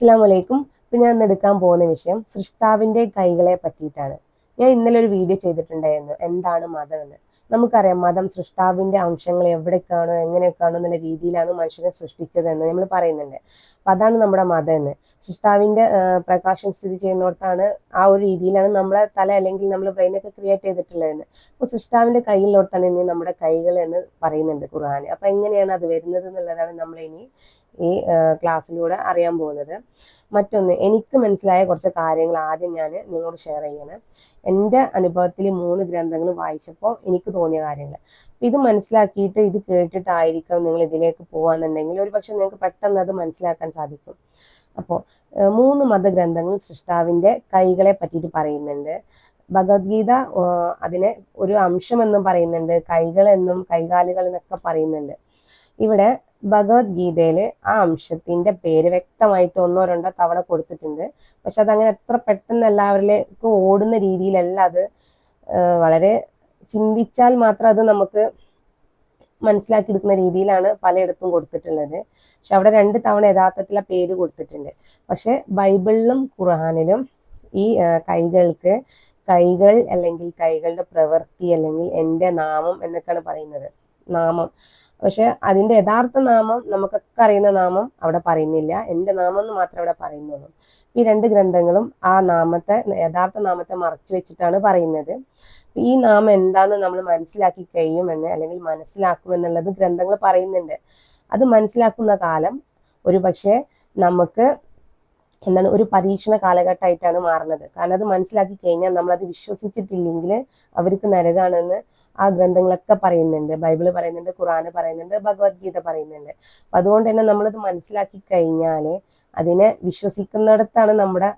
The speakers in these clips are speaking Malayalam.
അസ്സാം വലൈക്കും ഇപ്പം ഞാൻ ഇന്ന് എടുക്കാൻ പോകുന്ന വിഷയം സൃഷ്ടാവിന്റെ കൈകളെ പറ്റിയിട്ടാണ്. ഞാൻ ഇന്നലെ ഒരു വീഡിയോ ചെയ്തിട്ടുണ്ടായിരുന്നു. എന്താണ് മതം എന്ന്. നമുക്കറിയാം മതം സൃഷ്ടാവിന്റെ അംശങ്ങൾ എവിടേക്കാണോ എങ്ങനെയൊക്കെയാണോ എന്നുള്ള രീതിയിലാണ് മനുഷ്യനെ സൃഷ്ടിച്ചതെന്ന് നമ്മൾ പറയുന്നുണ്ട്. അപ്പം അതാണ് നമ്മുടെ മതം എന്ന്. സൃഷ്ടാവിന്റെ പ്രകാശം സ്ഥിതി ചെയ്യുന്നിടത്താണ് ആ ഒരു രീതിയിലാണ് നമ്മളെ തല അല്ലെങ്കിൽ നമ്മൾ ബ്രെയിനൊക്കെ ക്രിയേറ്റ് ചെയ്തിട്ടുള്ളതെന്ന് അപ്പോൾ സൃഷ്ടാവിന്റെ കയ്യിലോട്ടാണ് ഇനി നമ്മുടെ കൈകൾ എന്ന് പറയുന്നുണ്ട് ഖുർആൻ. അപ്പം എങ്ങനെയാണ് അത് വരുന്നത് എന്നുള്ളതാണ് നമ്മളിനി ഈ ക്ലാസ്സിലൂടെ അറിയാൻ പോകുന്നത്. മറ്റൊന്ന് എനിക്ക് മനസ്സിലായ കുറച്ച് കാര്യങ്ങൾ ആദ്യം ഞാൻ നിങ്ങളോട് ഷെയർ ചെയ്യണം. എന്റെ അനുഭവത്തിൽ മൂന്ന് ഗ്രന്ഥങ്ങൾ വായിച്ചപ്പോൾ എനിക്ക് തോന്നിയ കാര്യങ്ങൾ. ഇത് മനസ്സിലാക്കിയിട്ട് ഇത് കേട്ടിട്ടായിരിക്കണം നിങ്ങൾ ഇതിലേക്ക് പോകാന്നുണ്ടെങ്കിൽ ഒരു പക്ഷെ നിങ്ങൾക്ക് പെട്ടെന്ന് അത് മനസ്സിലാക്കാൻ സാധിക്കും. അപ്പോൾ മൂന്ന് മതഗ്രന്ഥങ്ങൾ സൃഷ്ടാവിന്റെ കൈകളെ പറ്റിയിട്ട് പറയുന്നുണ്ട്. ഭഗവത്ഗീത അതിനെ ഒരു അംശമെന്നും പറയുന്നുണ്ട്. കൈകളെന്നും കൈകാലുകൾ എന്നൊക്കെ പറയുന്നുണ്ട്. ഇവിടെ ഭഗവത്ഗീതയിൽ ആ അംശത്തിന്റെ പേര് വ്യക്തമായിട്ട് ഒന്നോ രണ്ടോ തവണ കൊടുത്തിട്ടുണ്ട്. പക്ഷെ അതങ്ങനെ എത്ര പെട്ടെന്ന് എല്ലാവരിലേക്കും ഓടുന്ന രീതിയിലല്ല അത് വളരെ ചിന്തിച്ചാൽ മാത്രം അത് നമുക്ക് മനസ്സിലാക്കി എടുക്കുന്ന രീതിയിലാണ് പലയിടത്തും കൊടുത്തിട്ടുള്ളത്. പക്ഷെ അവിടെ രണ്ട് തവണ യഥാർത്ഥത്തിൽ ആ പേര് കൊടുത്തിട്ടുണ്ട്. പക്ഷെ ബൈബിളിലും ഖുർആാനിലും ഈ കൈകൾക്ക് കൈകൾ അല്ലെങ്കിൽ കൈകളുടെ പ്രവൃത്തി അല്ലെങ്കിൽ എന്റെ നാമം എന്നൊക്കെയാണ് പറയുന്നത്. നാമം. പക്ഷെ അതിന്റെ യഥാർത്ഥ നാമം നമുക്കൊക്കെ അറിയുന്ന നാമം അവിടെ പറയുന്നില്ല. എന്റെ നാമം എന്ന് മാത്രമേ അവിടെ പറയുന്നുള്ളൂ. ഈ രണ്ട് ഗ്രന്ഥങ്ങളും ആ നാമത്തെ യഥാർത്ഥ നാമത്തെ മറച്ചു വെച്ചിട്ടാണ് പറയുന്നത്. ഈ നാമം എന്താണെന്ന് നമ്മൾ മനസ്സിലാക്കി കഴിയുമെന്ന് അല്ലെങ്കിൽ മനസ്സിലാക്കുമെന്നുള്ളത് ഗ്രന്ഥങ്ങൾ പറയുന്നുണ്ട്. അത് മനസ്സിലാക്കുന്ന കാലം ഒരു പക്ഷേ നമുക്ക് എന്താണ് ഒരു പരീക്ഷണ കാലഘട്ടമായിട്ടാണ് മാറുന്നത്. കാരണം അത് മനസ്സിലാക്കി കഴിഞ്ഞാൽ നമ്മൾ അത് വിശ്വസിച്ചിട്ടില്ലെങ്കിൽ അവർക്ക് നരകാണെന്ന് ആ ഗ്രന്ഥങ്ങളൊക്കെ പറയുന്നുണ്ട്. ബൈബിൾ പറയുന്നുണ്ട് ഖുറാന് പറയുന്നുണ്ട് ഭഗവത്ഗീത പറയുന്നുണ്ട്. അപ്പൊ അതുകൊണ്ട് തന്നെ നമ്മളത് മനസ്സിലാക്കി കഴിഞ്ഞാൽ അതിനെ വിശ്വസിക്കുന്നിടത്താണ് നമ്മുടെ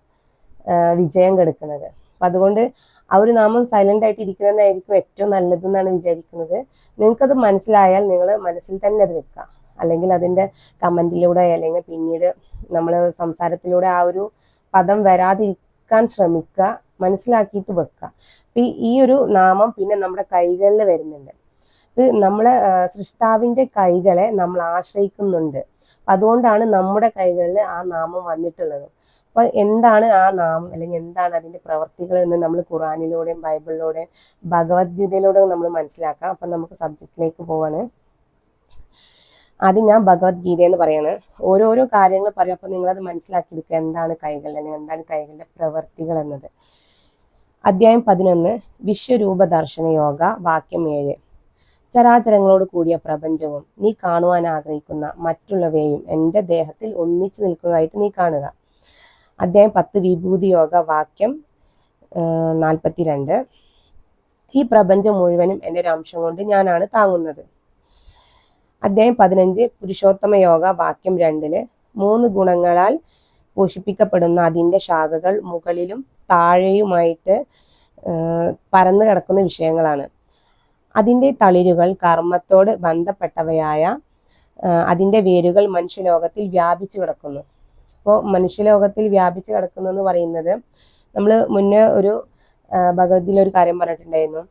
വിജയം കെടുക്കുന്നത്. അപ്പൊ അതുകൊണ്ട് ആ ഒരു നാമം സൈലന്റ് ആയിട്ട് ഇരിക്കുന്നതായിരിക്കും ഏറ്റവും നല്ലതെന്നാണ് വിചാരിക്കുന്നത്. നിങ്ങൾക്കത് മനസ്സിലായാൽ നിങ്ങൾ മനസ്സിൽ തന്നെ അത് വെക്കാം അല്ലെങ്കിൽ അതിന്റെ കമന്റിലൂടെ അല്ലെങ്കിൽ പിന്നീട് നമ്മൾ സംസാരത്തിലൂടെ ആ ഒരു പദം വരാതിരിക്കാൻ ശ്രമിക്കുക മനസ്സിലാക്കിയിട്ട് വെക്കുക. ഈ ഒരു നാമം പിന്നെ നമ്മുടെ കൈകളിൽ വരുന്നുണ്ട്. നമ്മളെ സൃഷ്ടാവിന്റെ കൈകളെ നമ്മൾ ആശ്രയിക്കുന്നുണ്ട്. അതുകൊണ്ടാണ് നമ്മുടെ കൈകളിൽ ആ നാമം വന്നിട്ടുള്ളത്. അപ്പൊ എന്താണ് ആ നാമം? അല്ലെങ്കിൽ എന്താണ് അതിന്റെ പ്രവർത്തികൾ എന്ന് നമ്മൾ ഖുറാനിലൂടെയും ബൈബിളിലൂടെയും ഭഗവത്ഗീതയിലൂടെയും നമ്മൾ മനസ്സിലാക്കാം. അപ്പൊ നമുക്ക് സബ്ജക്റ്റിലേക്ക് പോവാണ്. ആദ്യം ഞാൻ ഭഗവത്ഗീത എന്ന് പറയാണ്. ഓരോരോ കാര്യങ്ങൾ പറയും. അപ്പോൾ മനസ്സിലാക്കി എടുക്കുക എന്താണ് കൈകൾ അല്ലെങ്കിൽ എന്താണ് കൈകളുടെ പ്രവർത്തികൾ എന്നത്. അധ്യായം പതിനൊന്ന്. വിശ്വരൂപ ദർശന യോഗ വാക്യം ഏഴ്. ചരാചരങ്ങളോട് കൂടിയ പ്രപഞ്ചവും നീ കാണുവാൻ ആഗ്രഹിക്കുന്ന മറ്റുള്ളവയെയും എന്റെ ദേഹത്തിൽ ഒന്നിച്ചു നിൽക്കുന്നതായിട്ട് നീ കാണുക. അധ്യായം പത്ത്. വിഭൂതി യോഗ വാക്യം നാൽപ്പത്തിരണ്ട്. ഈ പ്രപഞ്ചം മുഴുവനും എന്റെ ഒരു അംശം കൊണ്ട് ഞാനാണ് താങ്ങുന്നത്. അധ്യായം പതിനഞ്ച് പുരുഷോത്തമ യോഗ വാക്യം രണ്ടിൽ. മൂന്ന് ഗുണങ്ങളാൽ പോഷിപ്പിക്കപ്പെടുന്ന അതിന്റെ ശാഖകൾ മുകളിലും താഴെയുമായിട്ട് പരന്നു കിടക്കുന്ന വിഷയങ്ങളാണ്. അതിന്റെ തളിരുകൾ കർമ്മത്തോട് ബന്ധപ്പെട്ടവയായ അതിന്റെ വേരുകൾ മനുഷ്യലോകത്തിൽ വ്യാപിച്ചു കിടക്കുന്നു. അപ്പോൾ മനുഷ്യലോകത്തിൽ വ്യാപിച്ചു കിടക്കുന്നു എന്ന് പറയുന്നത് നമ്മൾ മുന്നേ ഒരു ഭഗവതിയിൽ ഒരു കാര്യം പറഞ്ഞിട്ടുണ്ടായിരുന്നു.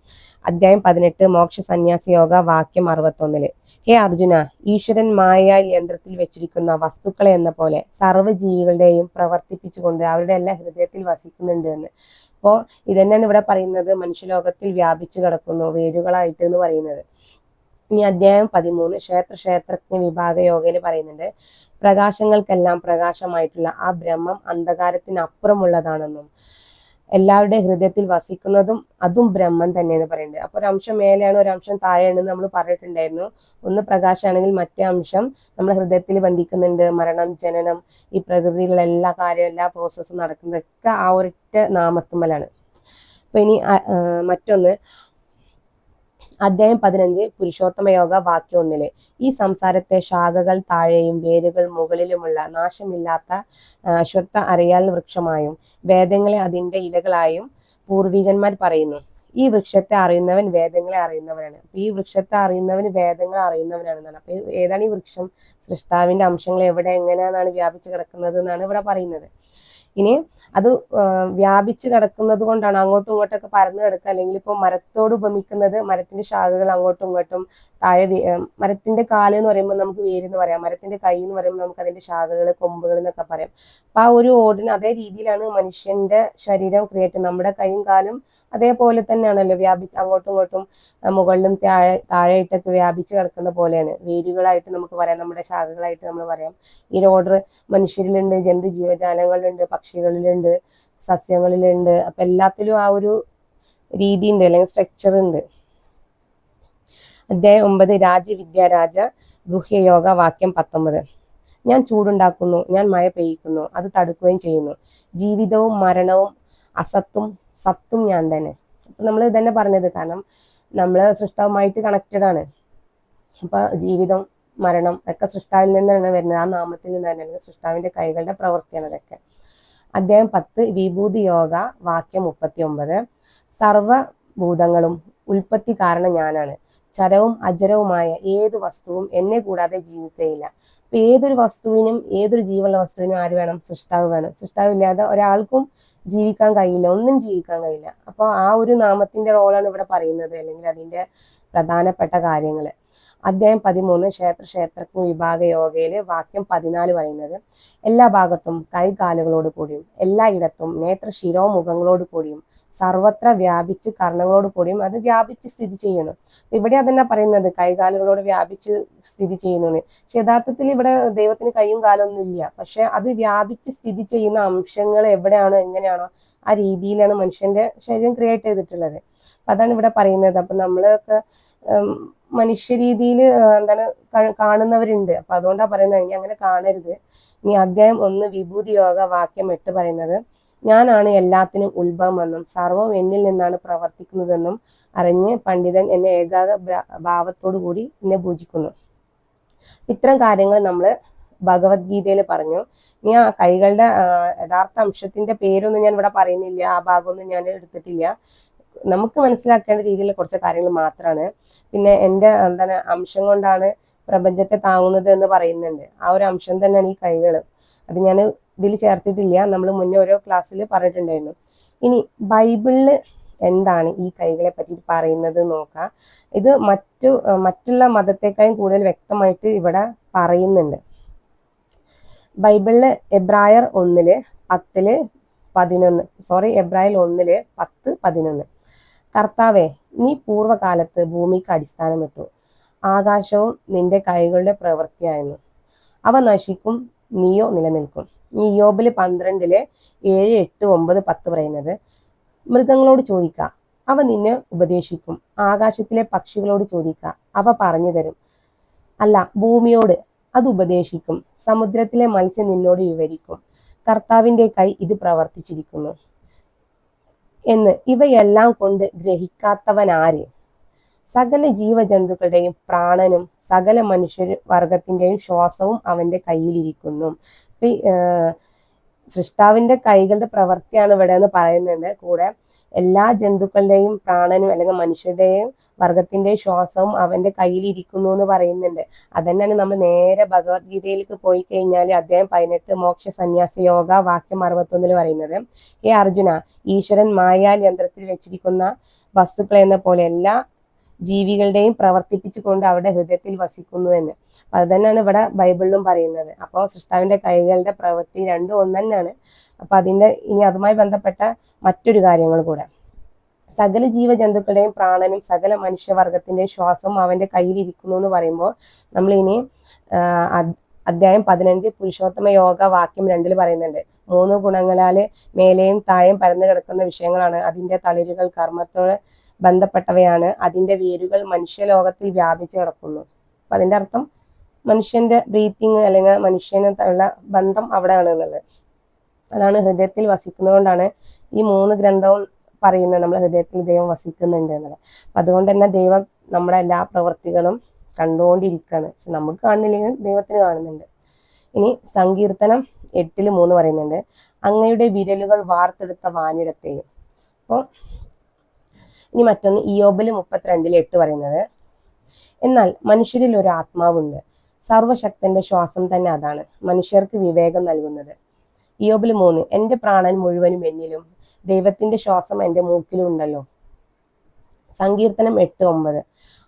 അധ്യായം പതിനെട്ട് മോക്ഷ സന്യാസ യോഗ വാക്യം അറുപത്തൊന്നിൽ. ഹേ അർജുന ഈശ്വരൻ മായ യന്ത്രത്തിൽ വെച്ചിരിക്കുന്ന വസ്തുക്കളെ എന്ന പോലെ സർവജീവികളുടെയും പ്രവർത്തിപ്പിച്ചുകൊണ്ട് അവരുടെ എല്ലാ ഹൃദയത്തിൽ വസിക്കുന്നുണ്ട് എന്ന്. അപ്പോൾ ഇതന്നെയാണ് ഇവിടെ പറയുന്നത്. മനുഷ്യലോകത്തിൽ വ്യാപിച്ചു കിടക്കുന്നു വേരുകളായിട്ട് എന്ന് പറയുന്നത്. ഇനി അധ്യായം പതിമൂന്ന് ക്ഷേത്ര ക്ഷേത്രജ്ഞ വിഭാഗ യോഗയിൽ പറയുന്നുണ്ട് പ്രകാശങ്ങൾക്കെല്ലാം പ്രകാശമായിട്ടുള്ള ആ ബ്രഹ്മം അന്ധകാരത്തിനപ്പുറമുള്ളതാണെന്നും എല്ലാവരുടെ ഹൃദയത്തിൽ വസിക്കുന്നതും അതും ബ്രഹ്മം തന്നെയെന്ന് പറയുന്നത് അപ്പോൾ ഒരു അംശം മേലെയാണ് ഒരു അംശം താഴെയാണ് നമ്മൾ പറഞ്ഞിട്ടുണ്ടായിരുന്നു. ഒന്ന് പ്രകാശമാണെങ്കിൽ മറ്റേ അംശം നമ്മുടെ ഹൃദയത്തിൽ ബന്ധിക്കുന്നുണ്ട്. മരണം ജനനം ഈ പ്രകൃതിയിലുള്ള എല്ലാ കാര്യവും എല്ലാ പ്രോസസ്സും നടക്കുന്നതൊക്കെ ആ ഒരൊറ്റ നാമത്തുമ്മലാണ്. അപ്പൊ ഇനി മറ്റൊന്ന് അധ്യായം പതിനഞ്ച് പുരുഷോത്തമ യോഗ വാക്യം ഒന്നിൽ. ഈ സംസാരത്തെ ശാഖകൾ താഴെയും വേരുകൾ മുകളിലുമുള്ള നാശമില്ലാത്ത അശ്വത്ഥ അറിയാൽ വൃക്ഷമായും വേദങ്ങളെ അതിന്റെ ഇലകളായും പൂർവികന്മാർ പറയുന്നു. ഈ വൃക്ഷത്തെ അറിയുന്നവൻ വേദങ്ങളെ അറിയുന്നവനാണ്. അപ്പൊ ഈ വൃക്ഷത്തെ അറിയുന്നവൻ വേദങ്ങളെ അറിയുന്നവനാണെന്നാണ്. അപ്പൊ ഏതാണ് ഈ വൃക്ഷം? സൃഷ്ടാവിന്റെ അംശങ്ങൾ എവിടെ എങ്ങനെയാണ് വ്യാപിച്ചു കിടക്കുന്നത് എന്നാണ് ഇവിടെ പറയുന്നത്. ഇനി അത് വ്യാപിച്ച് കിടക്കുന്നത് കൊണ്ടാണ് അങ്ങോട്ടും ഇങ്ങോട്ടൊക്കെ പരന്നു കിടക്കുക. അല്ലെങ്കിൽ ഇപ്പോൾ മരത്തോട് ഉപമിക്കുന്നത് മരത്തിന്റെ ശാഖകൾ അങ്ങോട്ടും ഇങ്ങോട്ടും താഴെ മരത്തിന്റെ കാൽ എന്ന് പറയുമ്പോൾ നമുക്ക് വേര് എന്ന് പറയാം. മരത്തിന്റെ കൈ എന്ന് പറയുമ്പോൾ നമുക്ക് അതിന്റെ ശാഖകൾ കൊമ്പുകൾ എന്നൊക്കെ പറയാം. അപ്പൊ ആ ഒരു ഓടിന് അതേ രീതിയിലാണ് മനുഷ്യന്റെ ശരീരം ക്രിയേറ്റ് നമ്മുടെ കൈയും കാലും അതേപോലെ തന്നെയാണല്ലോ വ്യാപിച്ച് അങ്ങോട്ടും ഇങ്ങോട്ടും മുകളിലും താഴെ താഴെയായിട്ടൊക്കെ വ്യാപിച്ച് കിടക്കുന്ന പോലെയാണ്. വേരുകളായിട്ട് നമുക്ക് പറയാം. നമ്മുടെ ശാഖകളായിട്ട് നമ്മൾ പറയാം. ഈ ഓർഡർ മനുഷ്യരിലുണ്ട് ജന്തു ജീവജാലങ്ങളിലുണ്ട് പക്ഷികളിലുണ്ട് സസ്യങ്ങളിലുണ്ട്. അപ്പൊ എല്ലാത്തിലും ആ ഒരു രീതി ഉണ്ട് അല്ലെങ്കിൽ സ്ട്രക്ചർ ഉണ്ട്. അധ്യായം ഒമ്പത് രാജവിദ്യാരാജ ഗുഹ്യയോഗ വാക്യം പത്തൊമ്പത്. ഞാൻ ചൂടുണ്ടാക്കുന്നു ഞാൻ മഴ പെയ്യിക്കുന്നു അത് തടുക്കുകയും ചെയ്യുന്നു. ജീവിതവും മരണവും അസത്തും സത്തും ഞാൻ തന്നെ. നമ്മൾ തന്നെ പറഞ്ഞത് കാരണം നമ്മൾ സൃഷ്ടവുമായിട്ട് കണക്റ്റഡ് ആണ്. അപ്പൊ ജീവിതം മരണം ഒക്കെ സൃഷ്ടാവിൽ നിന്നാണ് വരുന്നത്. ആ നാമത്തിൽ നിന്നാണ് അല്ലെങ്കിൽ സൃഷ്ടാവിന്റെ കൈകളുടെ പ്രവൃത്തിയാണ് അതൊക്കെ. അദ്ദേഹം പത്ത് വിഭൂതി യോഗ വാക്യം മുപ്പത്തി ഒമ്പത് സർവഭൂതങ്ങളും ഉൽപ്പത്തി കാരണം ഞാനാണ്. ചരവും അജരവുമായ ഏത് വസ്തുവും എന്നെ കൂടാതെ ജീവിക്കുകയില്ല. അപ്പൊ ഏതൊരു വസ്തുവിനും ഏതൊരു ജീവനുള്ള വസ്തുവിനും ആര് വേണം? സൃഷ്ടാവ് വേണം. സൃഷ്ടാവ് ഇല്ലാതെ ഒരാൾക്കും ജീവിക്കാൻ കഴിയില്ല. ഒന്നും ജീവിക്കാൻ കഴിയില്ല. അപ്പോൾ ആ ഒരു നാമത്തിന്റെ റോളാണ് ഇവിടെ പറയുന്നത് അല്ലെങ്കിൽ അതിന്റെ പ്രധാനപ്പെട്ട കാര്യങ്ങൾ. അധ്യായം പതിമൂന്ന് ക്ഷേത്ര ക്ഷേത്രജ്ഞ വിഭാഗ യോഗയിൽ വാക്യം പതിനാല് പറയുന്നത് എല്ലാ ഭാഗത്തും കൈകാലുകളോട് കൂടിയും എല്ലായിടത്തും നേത്ര ശിരോമുഖങ്ങളോട് കൂടിയും സർവത്ര വ്യാപിച്ച് കർണങ്ങളോട് കൂടിയും അത് വ്യാപിച്ച് സ്ഥിതി ചെയ്യുന്നു. ഇവിടെ അതന്നെ പറയുന്നത് കൈകാലുകളോട് വ്യാപിച്ച് സ്ഥിതി ചെയ്യുന്നു പക്ഷെ യഥാർത്ഥത്തിൽ ഇവിടെ ദൈവത്തിന് കൈയും കാലൊന്നും ഇല്ല. പക്ഷെ അത് വ്യാപിച്ച് സ്ഥിതി ചെയ്യുന്ന അംശങ്ങൾ എവിടെയാണോ എങ്ങനെയാണോ ആ രീതിയിലാണ് മനുഷ്യന്റെ ശരീരം ക്രിയേറ്റ് ചെയ്തിട്ടുള്ളത്. അപ്പൊ അതാണ് ഇവിടെ പറയുന്നത്. അപ്പൊ നമ്മളൊക്കെ മനുഷ്യ രീതിയിൽ എന്താണ് കാണുന്നവരുണ്ട്. അപ്പൊ അതുകൊണ്ടാണ് പറയുന്നത്. അങ്ങനെ കാണരുത്. ഇനി അധ്യായം ഒന്ന് വിഭൂതി യോഗ വാക്യം എട്ട് പറയുന്നത്. ഞാനാണ് എല്ലാത്തിനും ഉത്ഭവമെന്നും സർവം എന്നിൽ നിന്നാണ് പ്രവർത്തിക്കുന്നതെന്നും അറിഞ്ഞ് പണ്ഡിതൻ എന്നെ ഏകാഗ ഭാവത്തോടു കൂടി എന്നെ പൂജിക്കുന്നു. ഇത്തരം കാര്യങ്ങൾ നമ്മൾ ഭഗവത്ഗീതയിൽ പറഞ്ഞു. ഇനി ആ കൈകളുടെ യഥാർത്ഥ അംശത്തിന്റെ പേരൊന്നും ഞാൻ ഇവിടെ പറയുന്നില്ല. ആ ഭാഗമൊന്നും ഞാൻ എടുത്തിട്ടില്ല. നമുക്ക് മനസ്സിലാക്കേണ്ട രീതിയിൽ കുറച്ച് കാര്യങ്ങൾ മാത്രമാണ് പിന്നെ എന്റെ എന്താണ് അംശം കൊണ്ടാണ് പ്രപഞ്ചത്തെ താങ്ങുന്നത് എന്ന് പറയുന്നുണ്ട്. ആ ഒരു അംശം തന്നെയാണ് ഈ കൈകൾ അത് ഞാൻ ഇതിൽ ചേർത്തിട്ടില്ല. നമ്മൾ മുന്നേ ഓരോ ക്ലാസ്സിൽ പറഞ്ഞിട്ടുണ്ടായിരുന്നു. ഇനി ബൈബിളിൽ എന്താണ് ഈ കൈകളെ പറ്റി പറയുന്നത് നോക്കാം. ഇത് മറ്റു മറ്റുള്ള മതത്തെക്കാളും കൂടുതൽ വ്യക്തമായിട്ട് ഇവിടെ പറയുന്നുണ്ട്. ബൈബിളിൽ എബ്രായർ ഒന്നിൽ പത്തിൽ പതിനൊന്ന് സോറി എബ്രായർ ഒന്നിൽ പത്ത് പതിനൊന്ന്. കർത്താവെ നീ പൂർവകാലത്ത് ഭൂമിക്ക് അടിസ്ഥാനമിട്ടു. ആകാശവും നിന്റെ കൈകളുടെ പ്രവൃത്തിയായിരുന്നു. അവ നശിക്കും നീയോ നിലനിൽക്കും. ഈ യോബിൽ പന്ത്രണ്ടിൽ ഏഴ് എട്ട് ഒമ്പത് പത്ത് പറയുന്നത്. മൃഗങ്ങളോട് ചോദിക്ക. അവ നിന്നെ ഉപദേശിക്കും. ആകാശത്തിലെ പക്ഷികളോട് ചോദിക്ക. അവ പറഞ്ഞു തരും. അല്ല ഭൂമിയോട് അത് ഉപദേശിക്കും. സമുദ്രത്തിലെ മത്സ്യം നിന്നോട് വിവരിക്കും. കർത്താവിന്റെ കൈ ഇത് പ്രവർത്തിച്ചിരിക്കുന്നു. എന്ന് ഇവയെല്ലാം കൊണ്ട് ഗ്രഹിക്കാത്തവനാര്? സകല ജീവജന്തുക്കളുടെയും പ്രാണനും സകല മനുഷ്യ വർഗത്തിന്റെയും ശ്വാസവും അവന്റെ കയ്യിലിരിക്കുന്നു. സൃഷ്ടാവിന്റെ കൈകളുടെ പ്രവൃത്തിയാണ് ഇവിടെ എന്ന് പറയുന്നുണ്ട്. കൂടെ എല്ലാ ജന്തുക്കളുടെയും പ്രാണനും അല്ലെങ്കിൽ മനുഷ്യരുടെയും വർഗത്തിന്റെയും ശ്വാസവും അവന്റെ കയ്യിലിരിക്കുന്നു എന്ന് പറയുന്നുണ്ട്. അതന്നെയാണ് നമ്മൾ നേരെ ഭഗവത്ഗീതയിലേക്ക് പോയി കഴിഞ്ഞാൽ അദ്ദേഹം പതിനെട്ട് മോക്ഷ സന്യാസ യോഗ വാക്യം അറുപത്തൊന്നിൽ പറയുന്നത്. ഏ അർജുന ഈശ്വരൻ മായാൽ യന്ത്രത്തിൽ വെച്ചിരിക്കുന്ന വസ്തുക്കളെന്ന പോലെ എല്ലാ ജീവികളുടെയും പ്രവർത്തിപ്പിച്ചുകൊണ്ട് അവരുടെ ഹൃദയത്തിൽ വസിക്കുന്നു എന്ന്. അത് തന്നെയാണ് ഇവിടെ ബൈബിളിലും പറയുന്നത്. അപ്പോൾ സൃഷ്ടാവിന്റെ കൈകളുടെ പ്രവൃത്തി രണ്ടും ഒന്ന് തന്നെയാണ് അപ്പൊ അതിന്റെ ഇനി അതുമായി ബന്ധപ്പെട്ട മറ്റൊരു കാര്യങ്ങൾ കൂടെ. സകല ജീവജന്തുക്കളുടെയും പ്രാണനും സകല മനുഷ്യവർഗത്തിന്റെ ശ്വാസവും അവന്റെ കയ്യിലിരിക്കുന്നു എന്ന് പറയുമ്പോൾ നമ്മൾ ഇനി അധ്യായം പതിനഞ്ച് പുരുഷോത്തമ യോഗ വാക്യം രണ്ടിൽ പറയുന്നുണ്ട്. മൂന്ന് ഗുണങ്ങളാൽ മേലെയും താഴെയും പരന്നു കിടക്കുന്ന വിഷയങ്ങളാണ്. അതിന്റെ തളിരുകൾ കർമ്മത്തോട് ബന്ധപ്പെട്ടവയാണ്. അതിന്റെ വേരുകൾ മനുഷ്യലോകത്തിൽ വ്യാപിച്ചു കിടക്കുന്നു. അപ്പം അതിന്റെ അർത്ഥം മനുഷ്യന്റെ ബ്രീത്തിങ് അല്ലെങ്കിൽ മനുഷ്യന് ഉള്ള ബന്ധം അവിടെയാണ് എന്നുള്ളത്. അതാണ് ഹൃദയത്തിൽ വസിക്കുന്നതുകൊണ്ടാണ് ഈ മൂന്ന് ഗ്രന്ഥവും പറയുന്നത് നമ്മൾ ഹൃദയത്തിൽ ദൈവം വസിക്കുന്നുണ്ട് എന്നുള്ളത്. അപ്പം അതുകൊണ്ട് തന്നെ ദൈവം നമ്മുടെ എല്ലാ പ്രവൃത്തികളും കണ്ടുകൊണ്ടിരിക്കുകയാണ്. പക്ഷെ നമുക്ക് കാണുന്നില്ലെങ്കിൽ ദൈവത്തിന് കാണുന്നുണ്ട്. ഇനി സങ്കീർത്തനം എട്ടിൽ മൂന്ന് പറയുന്നുണ്ട്. അങ്ങയുടെ വിരലുകൾ വാർത്തെടുത്ത വാനിടത്തെയും. അപ്പോൾ ഇനി മറ്റൊന്ന് ഇയോബിൽ മുപ്പത്തിരണ്ടിൽ എട്ട് പറയുന്നത്. എന്നാൽ മനുഷ്യരിൽ ഒരു ആത്മാവുണ്ട്. സർവശക്തന്റെ ശ്വാസം തന്നെ അതാണ് മനുഷ്യർക്ക് വിവേകം നൽകുന്നത്. ഇയോബിൽ മൂന്ന് എന്റെ പ്രാണൻ മുഴുവനും എന്നിലും ദൈവത്തിന്റെ ശ്വാസം എന്റെ മൂക്കിലും ഉണ്ടല്ലോ. സങ്കീർത്തനം എട്ട് ഒമ്പത്.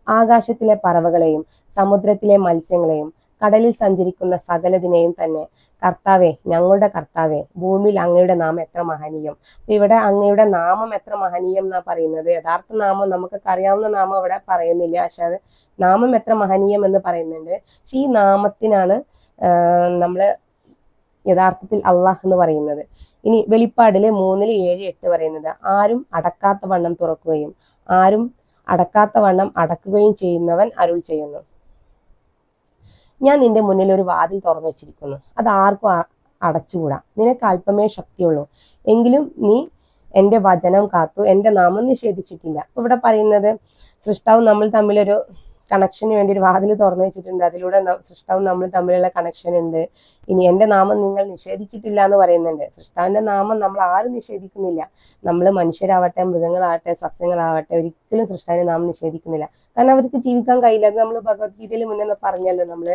ആകാശത്തിലെ പറവകളെയും സമുദ്രത്തിലെ മത്സ്യങ്ങളെയും കടലിൽ സഞ്ചരിക്കുന്ന സകലതിനെയും തന്നെ കർത്താവെ ഞങ്ങളുടെ കർത്താവെ ഭൂമിയിൽ അങ്ങയുടെ നാമം എത്ര മഹനീയം. ഇവിടെ അങ്ങയുടെ നാമം എത്ര മഹനീയം എന്നാ പറയുന്നത്? യഥാർത്ഥ നാമം നമുക്കൊക്കെ അറിയാവുന്ന നാമം ഇവിടെ പറയുന്നില്ല. പക്ഷെ അത് നാമം എത്ര മഹനീയം എന്ന് പറയുന്നുണ്ട്. പക്ഷെ ഈ നാമത്തിനാണ് നമ്മൾ യഥാർത്ഥത്തിൽ അള്ളാഹ് എന്ന് പറയുന്നത്. ഇനി വെളിപ്പാടിൽ മൂന്നിൽ ഏഴ് എട്ട് പറയുന്നത് ആരും അടക്കാത്ത വണ്ണം തുറക്കുകയും ആരും അടക്കാത്ത വണ്ണം അടക്കുകയും ചെയ്യുന്നവൻ അരുൾ ചെയ്യുന്നു. ഞാൻ നിന്റെ മുന്നിൽ ഒരു വാതിൽ തുറന്നു വെച്ചിരിക്കുന്നു. അത് ആർക്കും അടച്ചുകൂടാ. നിനക്ക് അല്പമേ ശക്തിയുള്ളൂ. എങ്കിലും നീ എന്റെ വചനം കാത്തു. എന്റെ നാമം നിഷേധിച്ചിട്ടില്ല. ഇവിടെ പറയുന്നത് സൃഷ്ടാവ് നമ്മൾ തമ്മിലൊരു കണക്ഷന് വേണ്ടി ഒരു വാതിൽ തുറന്നു വെച്ചിട്ടുണ്ട്. അതിലൂടെ സൃഷ്ടാവും നമ്മൾ തമ്മിലുള്ള കണക്ഷൻ ഉണ്ട്. ഇനി എന്റെ നാമം നിങ്ങൾ നിഷേധിച്ചിട്ടില്ല എന്ന് പറയുന്നുണ്ട്. സൃഷ്ടാവിന്റെ നാമം നമ്മൾ ആരും നിഷേധിക്കുന്നില്ല. നമ്മൾ മനുഷ്യരാവട്ടെ മൃഗങ്ങളാവട്ടെ സസ്യങ്ങളാവട്ടെ ഒരിക്കലും സൃഷ്ടാവിന്റെ നാമം നിഷേധിക്കുന്നില്ല. കാരണം അവർക്ക് ജീവിക്കാൻ കഴിയില്ല. അത് നമ്മൾ ഭഗവത്ഗീതയിൽ മുന്നേ പറഞ്ഞല്ലോ. നമ്മൾ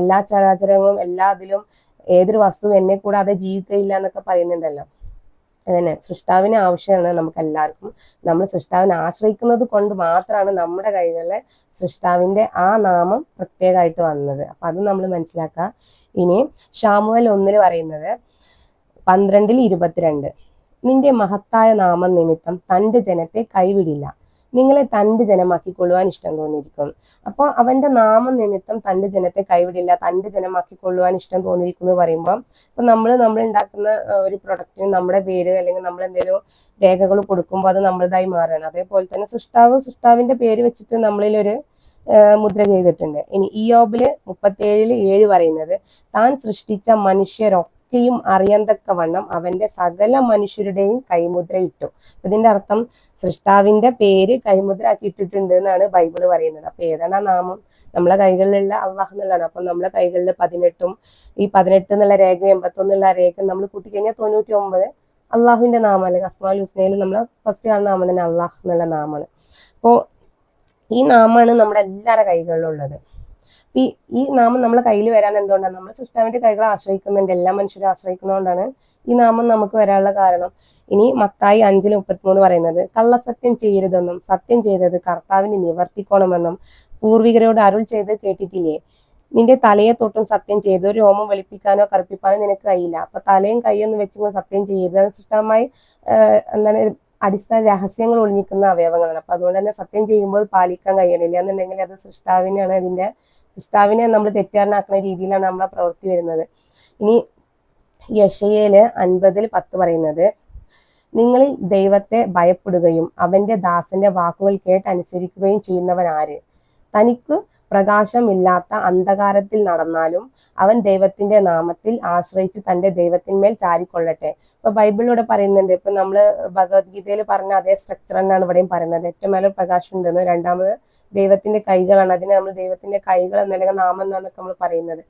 എല്ലാ ചരാചരങ്ങളും എല്ലാ അതിലും ഏതൊരു വസ്തു എന്നെ കൂടാതെ ജീവിക്കയില്ല എന്നൊക്കെ പറയുന്നുണ്ടല്ലോ. അതന്നെ. സൃഷ്ടാവിനെ ആവശ്യമാണ് നമുക്ക് എല്ലാവർക്കും നമ്മൾ സൃഷ്ടാവിനെ ആശ്രയിക്കുന്നത് കൊണ്ട് മാത്രമാണ് നമ്മുടെ കൈകളിലെ സൃഷ്ടാവിന്റെ ആ നാമം പ്രത്യേകമായിട്ട് വന്നത്. അപ്പൊ അത് നമ്മൾ മനസ്സിലാക്കുക ഇനി ഷാമുവൽ ഒന്നിൽ പറയുന്നത് പന്ത്രണ്ടിൽ ഇരുപത്തിരണ്ട്. നിന്റെ മഹത്തായ നാമം നിമിത്തം തന്റെ ജനത്തെ കൈവിടില്ല. നിങ്ങളെ തന്റെ ജനമാക്കിക്കൊള്ളുവാൻ ഇഷ്ടം തോന്നിയിരിക്കും. അപ്പോൾ അവന്റെ നാമം നിമിത്തം തന്റെ ജനത്തെ കൈവിടില്ല തന്റെ ജനമാക്കിക്കൊള്ളുവാൻ ഇഷ്ടം തോന്നിയിരിക്കുന്നു പറയുമ്പോൾ ഇപ്പം നമ്മൾ നമ്മൾ ഉണ്ടാക്കുന്ന ഒരു പ്രൊഡക്റ്റിന് നമ്മുടെ പേര് അല്ലെങ്കിൽ നമ്മൾ എന്തെങ്കിലും രേഖകൾ കൊടുക്കുമ്പോൾ അത് നമ്മളതായി മാറുകയാണ്. അതേപോലെ തന്നെ സൃഷ്ടാവ് സൃഷ്ടാവിന്റെ പേര് വെച്ചിട്ട് നമ്മളിലൊരു മുദ്ര ചെയ്തിട്ടുണ്ട്. ഇനി ഇയോബിൽ മുപ്പത്തേഴിൽ ഏഴ് പറയുന്നത് താൻ സൃഷ്ടിച്ച മനുഷ്യരൊക്കെയും അറിയന്തക്കവണ്ണം അവന്റെ സകല മനുഷ്യരുടെയും കൈമുദ്ര ഇട്ടു ഇതിന്റെ അർത്ഥം സൃഷ്ടാവിന്റെ പേര് കൈമുദ്ര ആക്കിയിട്ടിട്ടുണ്ട് എന്നാണ് ബൈബിൾ പറയുന്നത്. അപ്പൊ ഏതാണ് ആ നാമം? നമ്മളെ കൈകളിലുള്ള അള്ളാഹ് എന്നുള്ളതാണ്. അപ്പൊ നമ്മളെ കൈകളിൽ പതിനെട്ടും ഈ പതിനെട്ട് എന്നുള്ള രേഖ എൺപത്തൊന്നുള്ള രേഖ നമ്മൾ കൂട്ടിക്കഴിഞ്ഞാൽ തൊണ്ണൂറ്റി ഒമ്പത് അള്ളാഹുവിന്റെ നാമം അല്ലെങ്കിൽ അസ്മാൽ ഹുസ്നയിൽ നമ്മളെ ഫസ്റ്റ് കാണുന്ന നാമം തന്നെ അള്ളാഹ് എന്നുള്ള നാമമാണ് അപ്പോൾ ഈ നാമമാണ് നമ്മുടെ എല്ലാവരുടെ കൈകളിലുള്ളത്. ഈ ഈ നാമം നമ്മളെ കയ്യിൽ വരാൻ എന്തുകൊണ്ടാണ്? നമ്മൾ സൃഷ്ടാവിന്റെ കൈകളെ ആശ്രയിക്കുന്നുണ്ട്. എല്ലാ മനുഷ്യരും ആശ്രയിക്കുന്നതുകൊണ്ടാണ് ഈ നാമം നമുക്ക് വരാനുള്ള കാരണം. ഇനി മത്തായി അഞ്ചിൽ മുപ്പത്തിമൂന്ന് പറയുന്നത് കള്ളസത്യം ചെയ്യരുതെന്നും സത്യം ചെയ്തത് കർത്താവിനെ നിവർത്തിക്കണമെന്നും പൂർവികരോട് അരുൾ ചെയ്ത് കേട്ടിട്ടില്ലേ? നിന്റെ തലയെ തൊട്ടും സത്യം ചെയ്ത് ഒരു രോമം വെളുപ്പിക്കാനോ കറുപ്പിക്കാനോ നിനക്ക് കഴിയില്ല. അപ്പൊ തലയും കൈയൊന്നും വെച്ചുകൊണ്ട് സത്യം ചെയ്യരുത്. സൃഷ്ടമായി എന്താണ് അടിസ്ഥാന രഹസ്യങ്ങൾ ഒളിഞ്ഞിക്കുന്ന അവയവങ്ങളാണ്. അപ്പൊ അതുകൊണ്ട് തന്നെ സത്യം ചെയ്യുമ്പോൾ പാലിക്കാൻ കഴിയണില്ല എന്നുണ്ടെങ്കിൽ അത് സൃഷ്ടാവിനാണ് അതിന്റെ സൃഷ്ടാവിനെ നമ്മൾ തെറ്റുകാരനാക്കുന്ന രീതിയിലാണ് നമ്മളെ പ്രവൃത്തി വരുന്നത്. ഇനി യഷയേൽ അൻപതിൽ പത്ത് പറയുന്നത് നിങ്ങളിൽ ദൈവത്തെ ഭയപ്പെടുകയും അവന്റെ ദാസന്റെ വാക്കുകൾ കേട്ട് അനുസരിക്കുകയും ചെയ്യുന്നവൻ ആര് തനിക്ക് പ്രകാശമില്ലാത്ത അന്ധകാരത്തിൽ നടന്നാലും അവൻ ദൈവത്തിന്റെ നാമത്തിൽ ആശ്രയിച്ച് തന്റെ ദൈവത്തിന്മേൽ ചാരിക്കൊള്ളട്ടെ. ഇപ്പൊ ബൈബിളിലൂടെ പറയുന്നുണ്ട്. ഇപ്പൊ നമ്മൾ ഭഗവത്ഗീതയിൽ പറഞ്ഞ അതേ സ്ട്രക്ചർ തന്നെയാണ് ഇവിടെയും പറയുന്നത്. ഏറ്റവും മേലെ പ്രകാശം ഉണ്ടെന്ന് രണ്ടാമത് ദൈവത്തിന്റെ കൈകളാണ്. അതിനെ നമ്മൾ ദൈവത്തിന്റെ കൈകൾ എന്നല്ലെങ്കിൽ നാമം എന്നാണ് നമ്മൾ പറയുന്നത്.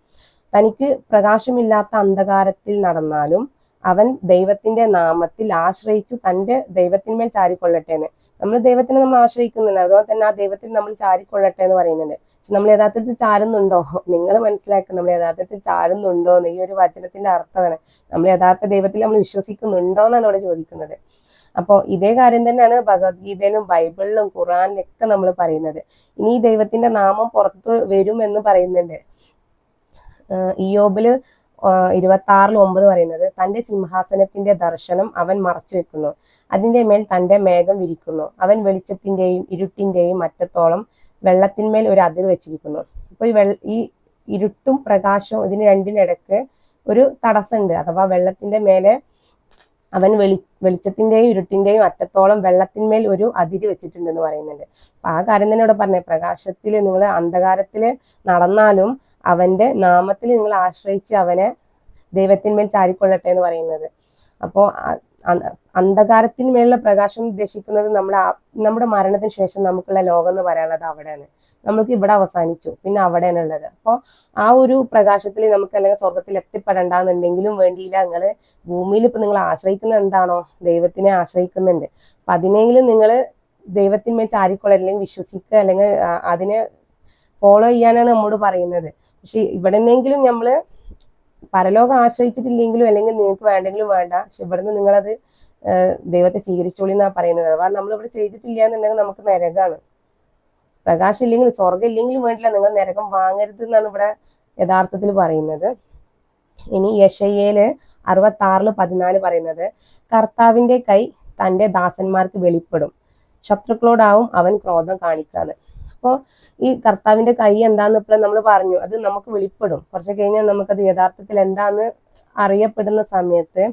തനിക്ക് പ്രകാശമില്ലാത്ത അന്ധകാരത്തിൽ നടന്നാലും അവൻ ദൈവത്തിന്റെ നാമത്തിൽ ആശ്രയിച്ചു തന്റെ ദൈവത്തിന്മേൽ ചാരിക്കൊള്ളട്ടെ എന്ന് നമ്മൾ ദൈവത്തിനെ നമ്മൾ ആശ്രയിക്കുന്നുണ്ട്. അതുപോലെ തന്നെ ആ ദൈവത്തിൽ നമ്മൾ ചാരിക്കൊള്ളട്ടെ എന്ന് പറയുന്നുണ്ട്. പക്ഷെ നമ്മൾ യഥാർത്ഥത്തിൽ ചാരുന്നുണ്ടോ? നിങ്ങൾ മനസ്സിലാക്കുക നമ്മൾ യഥാർത്ഥത്തിൽ ചാരുന്നുണ്ടോ എന്ന് ഈ ഒരു വചനത്തിന്റെ അർത്ഥമാണ്. നമ്മൾ യഥാർത്ഥ ദൈവത്തിൽ നമ്മൾ വിശ്വസിക്കുന്നുണ്ടോ എന്നാണ് ഇവിടെ ചോദിക്കുന്നത്. അപ്പോൾ ഇതേ കാര്യം തന്നെയാണ് ഭഗവത്ഗീതയിലും ബൈബിളിലും ഖുറാനിലൊക്കെ നമ്മൾ പറയുന്നത്. ഇനി ദൈവത്തിന്റെ നാമം പുറത്ത് വരും എന്ന് പറയുന്നുണ്ട് ആഹ് ഇയ്യോബിൽ ഇരുപത്തി ആറിൽ ഒമ്പത് പറയുന്നത് തന്റെ സിംഹാസനത്തിന്റെ ദർശനം അവൻ മറച്ചു വെക്കുന്നു. അതിന്റെ മേൽ തന്റെ മേഘം വിരിക്കുന്നു. അവൻ വെളിച്ചത്തിന്റെയും ഇരുട്ടിന്റെയും അറ്റത്തോളം വെള്ളത്തിന്മേൽ ഒരു അതിർ വെച്ചിരിക്കുന്നു. അപ്പൊ ഈ വെള്ള ഈ ഇരുട്ടും പ്രകാശവും ഇതിന് രണ്ടിനിടക്ക് ഒരു തടസ്സമുണ്ട്. അഥവാ വെള്ളത്തിന്റെ മേലെ അവൻ വെളി വെളിച്ചത്തിന്റെയും ഇരുട്ടിന്റെയും അറ്റത്തോളം വെള്ളത്തിന്മേൽ ഒരു അതിര് വെച്ചിട്ടുണ്ടെന്ന് പറയുന്നുണ്ട്. അപ്പൊ ആ കാര്യം തന്നെ ഇവിടെ പറഞ്ഞേ പ്രകാശത്തിൽ നിങ്ങൾ അന്ധകാരത്തിൽ നടന്നാലും അവന്റെ നാമത്തിൽ നിങ്ങൾ ആശ്രയിച്ച് അവനെ ദൈവത്തിന്മേൽ ചാരിക്കൊള്ളട്ടെ എന്ന് പറയുന്നത്. അപ്പോൾ അ- അന്ധകാരത്തിന് മേലുള്ള പ്രകാശം ഉദ്ദേശിക്കുന്നത് നമ്മുടെ നമ്മുടെ മരണത്തിന് ശേഷം നമുക്കുള്ള ലോകം എന്ന് പറയാനുള്ളത് അവിടെയാണ്. നമുക്ക് ഇവിടെ അവസാനിച്ചു. പിന്നെ അവിടെയാണ് ഉള്ളത്. അപ്പോൾ ആ ഒരു പ്രകാശത്തിൽ നമുക്ക് അല്ലെങ്കിൽ സ്വർഗത്തിൽ എത്തിപ്പെടണ്ടെന്നുണ്ടെങ്കിലും വേണ്ടിയില്ല. നിങ്ങൾ ഭൂമിയിൽ ഇപ്പൊ നിങ്ങൾ ആശ്രയിക്കുന്നത് എന്താണോ? ദൈവത്തിനെ ആശ്രയിക്കുന്നുണ്ട്. അപ്പൊ അതിനെങ്കിലും നിങ്ങൾ ദൈവത്തിന്മേൽ ചാരിക്കൊള്ള അല്ലെങ്കിൽ വിശ്വസിക്കുക അല്ലെങ്കിൽ അതിനെ ഫോളോ ചെയ്യാനാണ് നമ്മോട് പറയുന്നത്. പക്ഷെ ഇവിടെ നമ്മൾ പരലോകം ആശ്രയിച്ചിട്ടില്ലെങ്കിലും അല്ലെങ്കിൽ നിങ്ങൾക്ക് വേണ്ടെങ്കിലും വേണ്ട. പക്ഷെ ഇവിടുന്ന് നിങ്ങളത് ദൈവത്തെ സ്വീകരിച്ചോളി എന്നാ പറയുന്നത്. നമ്മൾ ഇവിടെ ചെയ്തിട്ടില്ല എന്നുണ്ടെങ്കിൽ നമുക്ക് നരകാണ്. പ്രകാശം ഇല്ലെങ്കിൽ സ്വർഗം ഇല്ലെങ്കിലും വേണ്ടില്ല. നിങ്ങൾ നരകം വാങ്ങരുത് എന്നാണ് ഇവിടെ യഥാർത്ഥത്തിൽ പറയുന്നത്. ഇനി യഷയ്യയിൽ അറുപത്തി ആറിൽ പതിനാല് പറയുന്നത് കർത്താവിന്റെ കൈ തന്റെ ദാസന്മാർക്ക് വെളിപ്പെടും. ശത്രുക്കളോടാവും അവൻ ക്രോധം കാണിക്കാതെ. അപ്പോൾ ഈ കർത്താവിന്റെ കൈ എന്താന്ന് ഇപ്പോൾ നമ്മൾ പറഞ്ഞു. അത് നമുക്ക് വെളിപ്പെടും. കുറച്ച് കഴിഞ്ഞാൽ നമുക്കത് യഥാർത്ഥത്തിൽ എന്താന്ന് അറിയപ്പെടുന്ന സമയത്ത്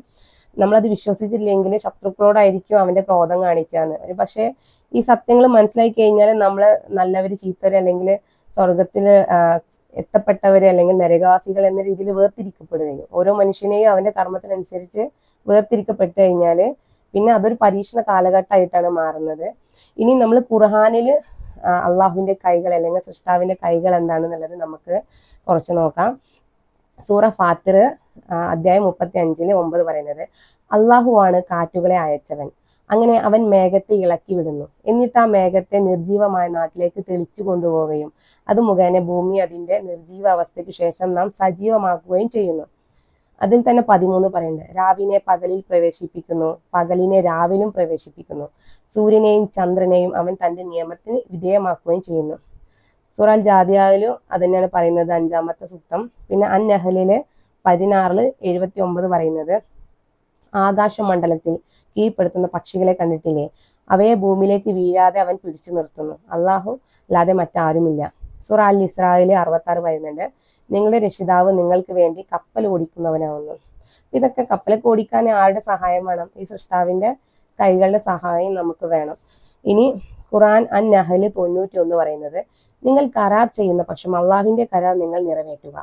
നമ്മളത് വിശ്വസിച്ചില്ലെങ്കിൽ ശത്രുക്കളോടായിരിക്കും അവന്റെ ക്രോധം കാണിക്കാന്ന്. പക്ഷെ ഈ സത്യങ്ങൾ മനസ്സിലാക്കി കഴിഞ്ഞാൽ നമ്മൾ നല്ലവര് ചീത്തവര് അല്ലെങ്കിൽ സ്വർഗത്തിൽ എത്തപ്പെട്ടവര് അല്ലെങ്കിൽ നരകവാസികൾ എന്ന രീതിയിൽ വേർതിരിക്കപ്പെടുകയും ഓരോ മനുഷ്യനെയും അവന്റെ കർമ്മത്തിനനുസരിച്ച് വേർതിരിക്കപ്പെട്ട് കഴിഞ്ഞാൽ പിന്നെ അതൊരു പരീക്ഷണ കാലഘട്ടമായിട്ടാണ് മാറുന്നത്. ഇനി നമ്മൾ ഖുർഹാനിൽ അള്ളാഹുവിന്റെ കൈകൾ അല്ലെങ്കിൽ സൃഷ്ടാവിന്റെ കൈകൾ എന്താണെന്നുള്ളത് നമുക്ക് കുറച്ച് നോക്കാം. സൂറ ഫാത്തിർ അധ്യായം മുപ്പത്തി അഞ്ചിൽ ഒമ്പത് പറയുന്നത് അള്ളാഹുവാണ് കാറ്റുകളെ അയച്ചവൻ. അങ്ങനെ അവൻ മേഘത്തെ ഇളക്കി വിടുന്നു. എന്നിട്ട് ആ മേഘത്തെ നിർജീവമായ നാട്ടിലേക്ക് തെളിച്ചു കൊണ്ടുപോവുകയും അത് മുഖേന ഭൂമി അതിന്റെ നിർജീവ അവസ്ഥയ്ക്ക് ശേഷം നാം സജീവമാക്കുകയും ചെയ്യുന്നു. അതിൽ തന്നെ പതിമൂന്ന് പറയുന്നുണ്ട്. രാവിനെ പകലിൽ പ്രവേശിപ്പിക്കുന്നു. പകലിനെ രാവിലും പ്രവേശിപ്പിക്കുന്നു. സൂര്യനെയും ചന്ദ്രനെയും അവൻ തന്റെ നിയമത്തിന് വിധേയമാക്കുകയും ചെയ്യുന്നു. സൂറാൽ ജാതിയായാലും തന്നെയാണ് പറയുന്നത് അഞ്ചാമത്തെ സൂക്തം. പിന്നെ അന്നഹലിൽ പതിനാറിൽ എഴുപത്തി ഒമ്പത് പറയുന്നത് ആകാശമണ്ഡലത്തിൽ കീഴ്പ്പെടുത്തുന്ന പക്ഷികളെ കണ്ടിട്ടില്ലേ? അവയെ ഭൂമിയിലേക്ക് വീഴാതെ അവൻ പിടിച്ചു നിർത്തുന്നു. അള്ളാഹു അല്ലാതെ മറ്റാരുമില്ല. സൂറ അൽ ഇസ്രായേലി അറുപത്താറ് പറയുന്നുണ്ട് നിങ്ങളുടെ രക്ഷിതാവ് നിങ്ങൾക്ക് വേണ്ടി കപ്പൽ ഓടിക്കുന്നവനാവുന്നു. ഇതൊക്കെ കപ്പലൊക്കെ ഓടിക്കാൻ ആരുടെ സഹായം വേണം? ഈ സൃഷ്ടാവിന്റെ കൈകളുടെ സഹായം നമുക്ക് വേണം. ഇനി ഖുറാൻ അൻ നഹൽ തൊണ്ണൂറ്റി ഒന്ന് പറയുന്നത് നിങ്ങൾ കരാർ ചെയ്യുന്ന പക്ഷം അള്ളാഹുവിന്റെ കരാർ നിങ്ങൾ നിറവേറ്റുക.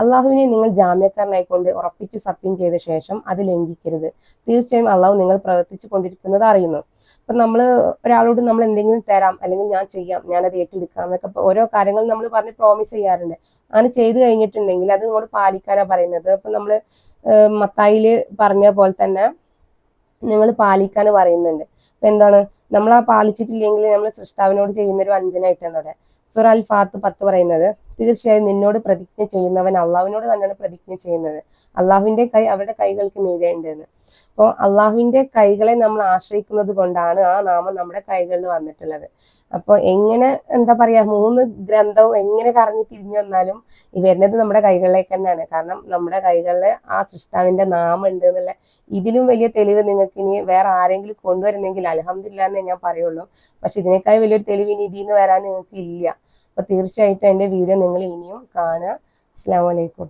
അള്ളാഹുവിനെ നിങ്ങൾ ജാമ്യക്കാരനായിക്കൊണ്ട് ഉറപ്പിച്ച് സത്യം ചെയ്ത ശേഷം അത് ലംഘിക്കരുത്. തീർച്ചയായും അള്ളാഹു നിങ്ങൾ പ്രവർത്തിച്ചു കൊണ്ടിരിക്കുന്നത് അറിയുന്നു. അപ്പൊ നമ്മൾ ഒരാളോട് നമ്മൾ എന്തെങ്കിലും തരാം അല്ലെങ്കിൽ ഞാൻ ചെയ്യാം ഞാൻ ഞാനത് ഏറ്റെടുക്കാം എന്നൊക്കെ ഓരോ കാര്യങ്ങൾ നമ്മൾ പറഞ്ഞ് പ്രോമിസ് ചെയ്യാറുണ്ട്. അങ്ങനെ ചെയ്തു കഴിഞ്ഞിട്ടുണ്ടെങ്കിൽ അത് നിങ്ങളോട് പാലിക്കാനാ പറയുന്നത്. അപ്പൊ നമ്മൾ മത്തായിൽ പറഞ്ഞ പോലെ തന്നെ നിങ്ങൾ പാലിക്കാൻ പറയുന്നുണ്ട്. അപ്പൊ എന്താണ്? നമ്മൾ ആ പാലിച്ചിട്ടില്ലെങ്കിൽ നമ്മൾ സൃഷ്ടാവിനോട് ചെയ്യുന്ന ഒരു വഞ്ചനായിട്ടാണ് അവിടെ. സുറ ഫാത്ത് പത്ത് പറയുന്നത്. തീർച്ചയായും നിന്നോട് പ്രതിജ്ഞ ചെയ്യുന്നവൻ അള്ളാഹുവിനോട് തന്നെയാണ് പ്രതിജ്ഞ ചെയ്യുന്നത്. അള്ളാഹുവിന്റെ കൈ അവരുടെ കൈകൾക്ക് മീതേണ്ടതെന്ന് അപ്പോൾ അള്ളാഹുവിന്റെ കൈകളെ നമ്മൾ ആശ്രയിക്കുന്നത് കൊണ്ടാണ് ആ നാമം നമ്മുടെ കൈകളിൽ വന്നിട്ടുള്ളത്. അപ്പോൾ എങ്ങനെ എന്താ പറയാ മൂന്ന് ഗ്രന്ഥവും എങ്ങനെ കറങ്ങി തിരിഞ്ഞു വന്നാലും വരുന്നത് നമ്മുടെ കൈകളിലേക്ക് തന്നെയാണ്. കാരണം നമ്മുടെ കൈകളിൽ ആ സൃഷ്ടാവിന്റെ നാമം ഉണ്ട് എന്നുള്ള ഇതിലും വലിയ തെളിവ് നിങ്ങൾക്ക് ഇനി വേറെ ആരെങ്കിലും കൊണ്ടുവരുന്നെങ്കിൽ അലഹമില്ല എന്നേ ഞാൻ പറയുള്ളൂ. പക്ഷെ ഇതിനേക്കാൾ വലിയൊരു തെളിവ് ഇനി ഇതിൽ നിന്ന് വരാൻ നിങ്ങൾക്ക് ഇല്ല. അപ്പൊ തീർച്ചയായിട്ടും എന്റെ വീഡിയോ നിങ്ങൾ ഇനിയും കാണുക. അസ്സാം വലൈക്കും